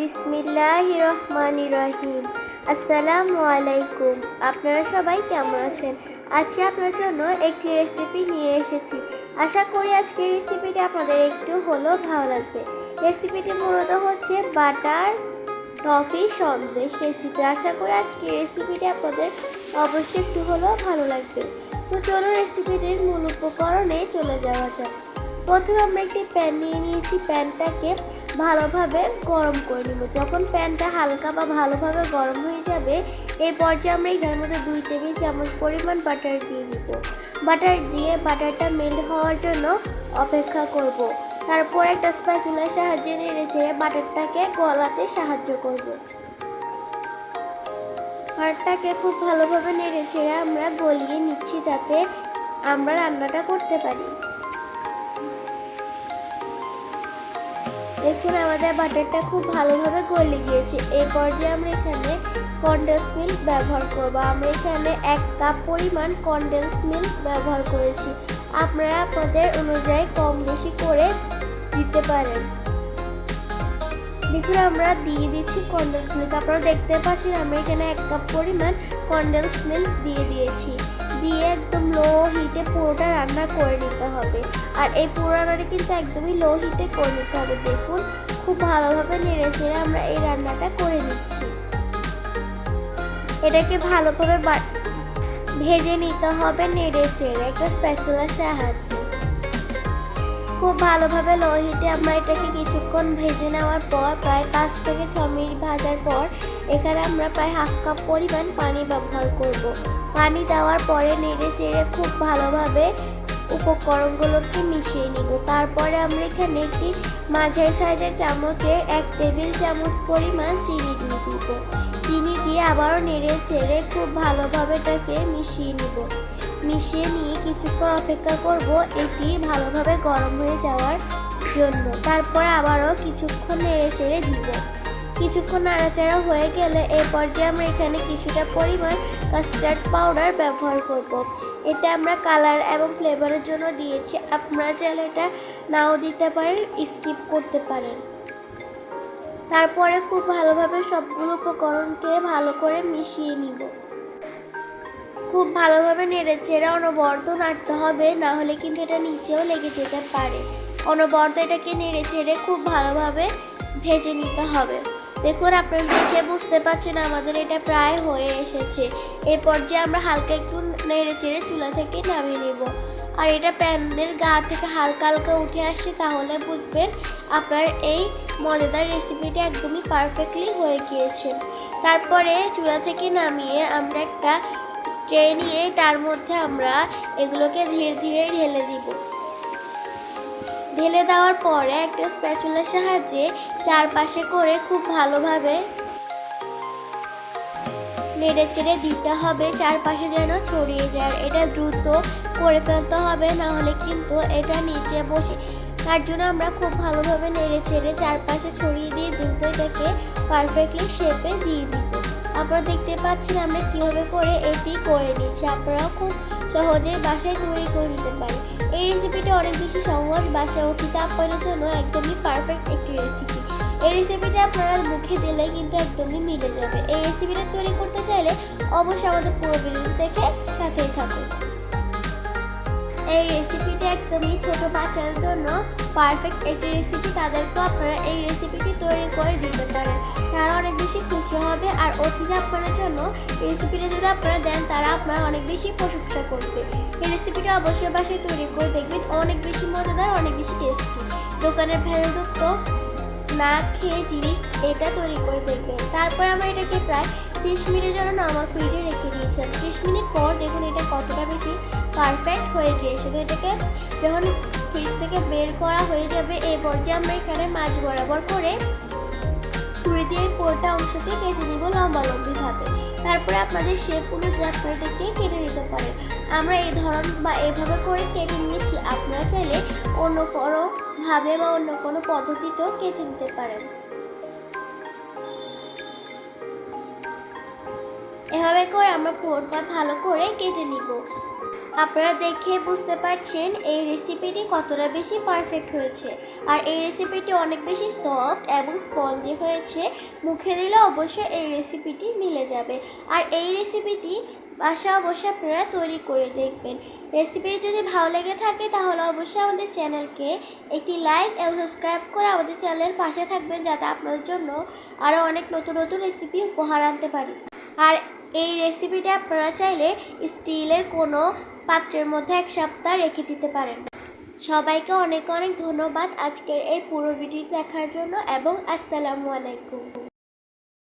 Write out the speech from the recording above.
বিসমিল্লাহ রহমান রহিম আসসালামু আলাইকুম আপনারা সবাই কেমন আছেন? আজকে আপনার জন্য একটি রেসিপি নিয়ে এসেছি। আশা করি আজকের রেসিপিটি আপনাদের একটু হলেও ভালো লাগবে। রেসিপিটি মূলত হচ্ছে বাটার টফি সন্দেশ রেসিপি আশা করি আজকের রেসিপিটি আপনাদের অবশ্যই একটু হলেও ভালো লাগবে। তো চলো রেসিপিটির মূল উপকরণে চলে যাওয়া যাক। প্রথমে আমরা একটি প্যান নিয়ে নিয়েছি। প্যানটাকে ভালোভাবে গরম করে নেব যখন প্যানটা হালকা বা ভালোভাবে গরম হয়ে যাবে, এই পর্যায়ে আমরা এখানের মধ্যে দুই টেবিল চামচ পরিমাণ বাটার দিয়ে দিব বাটার দিয়ে বাটারটা মেল্ট হওয়ার জন্য অপেক্ষা করব। তারপর একটা স্প্যাচুলার সাহায্যে নেড়ে ছেড়ে বাটারটাকে গলাতে সাহায্য করব। বাটারটাকে খুব ভালোভাবে নেড়ে ছেড়ে আমরা গলিয়ে নিচ্ছি যাতে আমরা রান্নাটা করতে পারি দেখুন, আমাদের বাটারটা খুব ভালোভাবে গলে গিয়েছে। এই পর্যায়ে আমরা এখানে কন্ডেন্স মিল্ক ব্যবহার করব। আমরা এখানে এক কাপ পরিমাণ কন্ডেন্স মিল্ক ব্যবহার করেছি। আপনারা আপনাদের অনুযায়ী কম বেশি করে দিতে পারেন। দেখুন, আমরা দিয়ে দিচ্ছি কন্ডেন্স মিল্ক আপনারা দেখতে পাচ্ছেন, আমরা এখানে এক কাপ পরিমাণ কন্ডেন্স মিল্ক দিয়ে দিয়েছি। দিয়ে একদম লো হিটে পুরোটা রান্না করে নিতে হবে। আর এই পুরো রান্নাটা কিন্তু একদমই লো হিটে করে নিতে হবে, দেখুন। খুব ভালোভাবে নেড়ে চেড়ে আমরা এই রান্নাটা করে নিচ্ছি। এটাকে ভালোভাবে ভেজে নিতে হবে নেড়ে চেড়ে একটা স্প্যাচুলার সাহায্যে। খুব ভালোভাবে লো হিটে আমরা এটাকে কিছুক্ষণ ভেজে নেওয়ার পর, প্রায় পাঁচ থেকে ছ মিনিট ভাজার পর, এখানে আমরা প্রায় হাফ কাপ পরিমাণ পানি ব্যবহার করব। পানি দেওয়ার পরে নেড়ে চেড়ে খুব ভালোভাবে উপকরণগুলোকে মিশিয়ে নিব। তারপরে আমরা এখানে একটি মাঝারি সাইজের চামচের এক টেবিল চামচ পরিমাণ চিনি দিয়ে দিব। চিনি দিয়ে আবারও নেড়ে চেড়ে খুব ভালোভাবে এটাকে মিশিয়ে নিব। মিশিয়ে নিয়ে কিছুক্ষণ অপেক্ষা করব এটি ভালোভাবে গরম হয়ে যাওয়ার জন্য। তারপর আবারও কিছুক্ষণ নেড়ে চেড়ে দিব। কিছুক্ষণ নাড়াচাড়া হয়ে গেলে এই পর্যায়ে আমরা এখানে কিছুটা পরিমাণ কাস্টার্ড পাউডার ব্যবহার করব। এটা আমরা কালার এবং ফ্লেভারের জন্য দিয়েছি। আপনারা চাইলে এটা নাও দিতে পারেন স্কিপ করতে পারেন। তারপরে খুব ভালোভাবে সবগুলো উপকরণকে ভালো করে মিশিয়ে নিব। খুব ভালোভাবে নেড়ে চেড়ে অনবর্ত নাড়তে হবে, না হলে কিন্তু এটা নিচেও লেগে যেতে পারে। অনবর্ত এটাকে নেড়ে চেড়ে খুব ভালোভাবে ভেজে নিতে হবে। দেখুন, আপনারা দেখে বুঝতে পারছেন আমাদের এটা প্রায় হয়ে এসেছে। এই পর্যায়ে আমরা হালকা একটু নেড়ে চেড়ে চুলা থেকে নামিয়ে নেব। আর এটা প্যানের গা থেকে হালকা হালকা উঠে আসছে তাহলে বুঝবেন আপনার এই মজাদার রেসিপিটা একদমই পারফেক্টলি হয়ে গিয়েছে। তারপরে চুলা থেকে নামিয়ে আমরা একটা স্ট্রে নিয়ে তার মধ্যে আমরা এগুলোকে ধীরে ধীরে ঢেলে দিব। ঢেলে দেওয়ার পরে একটা স্প্যাচুলার সাহায্যে চারপাশে করে খুব ভালোভাবে নেড়ে চেড়ে দিতে হবে, চারপাশে যেন ছড়িয়ে যায়। এটা দ্রুত করে ফেলতে হবে না হলে কিন্তু এটা নিচে বসে। তার জন্য আমরা খুব ভালোভাবে নেড়ে চেড়ে চারপাশে ছড়িয়ে দিয়ে দ্রুত এটাকে পারফেক্টলি শেপে দিয়ে দিব আপনারা দেখতে পাচ্ছেন আমরা কীভাবে করে এটি করে নিচ্ছি। আপনারাও খুব সহজেই বাসায় তৈরি করে নিতে পারেন। এই রেসিপিটা অনেক বেশি সহজ, বাসায় অতিথি আপ্যায়নের জন্য একদমই পারফেক্ট একটি রেসিপি এই রেসিপিটা আপনারা মুখে দিলে কিন্তু একদমই মিলে যাবে। এই রেসিপিটা তৈরি করতে চাইলে অবশ্যই আমাদের পুরো ভিডিও দেখে সাথেই থাকুন। এই রেসিপিটা একদমই ছোট বাচ্চাদের জন্য পারফেক্ট একটি রেসিপি তাদেরকেও আপনারা এই রেসিপিটি তৈরি করে দিতে পারেন। তারা অনেক বেশি খুশি হবে আর অতিথি আপনার জন্য এই রেসিপিটা যদি আপনারা দেন, তারা আপনার অনেক বেশি প্রশংসা করবে। এই রেসিপিটা অবশ্যই বাসায় তৈরি করে দেখবেন, অনেক বেশি মজাদার, অনেক বেশি টেস্টি দোকানের ভেজালযুক্ত না খেয়ে জিনিস এটা তৈরি করে দেখবেন। তারপর আমরা এটাকে প্রায় ত্রিশ মিনিটের জন্য নর্মাল ফ্রিজে রেখে দিয়েছিলাম ত্রিশ মিনিট পর দেখুন এটা কতটা বেশি পারফেক্ট হয়ে গিয়েছে। তো এটাকে যখন ফ্রিজ থেকে বের করা হয়ে যাবে এই পর্যায়ে আমরা এখানে মাছ বরাবর করে পুরোটা অংশকে কেটে নিব লম্বা ভাবে। তারপরে আপনাদের শেপ অনুযায়ী আপনারা এটাকে কেটে নিতে পারেন আমরা এই ধরন বা এভাবে করে কেটে নিয়েছি, আপনারা চাইলে অন্য কোনো ভাবে বা অন্য কোনো পদ্ধতিতেও কেটে নিতে পারেন। এভাবে করে আমরা পুরোটা ভালো করে কেটে নিব। আপনারা দেখে বুঝতে পারছেন এই রেসিপিটি কতটা বেশি পারফেক্ট হয়েছে। আর এই রেসিপিটি অনেক বেশি সফট এবং স্পঞ্জি হয়েছে। মুখে দিলে অবশ্যই এই রেসিপিটি মিলে যাবে। আর এই রেসিপিটি বাসা অবশ্যই আপনারা তৈরি করে দেখবেন। রেসিপিটি যদি ভালো লেগে থাকে তাহলে অবশ্যই আমাদের চ্যানেলকে একটি লাইক এবং সাবস্ক্রাইব করে আমাদের চ্যানেলের পাশে থাকবেন যাতে আপনাদের জন্য আরও অনেক নতুন নতুন রেসিপি উপহার আনতে পারি। আর এই রেসিপিটা আপনারা চাইলে স্টিলের কোনো পাত্রের মধ্যে এক সপ্তাহ রেখে দিতে পারেন। সবাইকে অনেক অনেক ধন্যবাদ আজকের এই পুরো ভিডিও দেখার জন্য এবং আসসালামু আলাইকুম।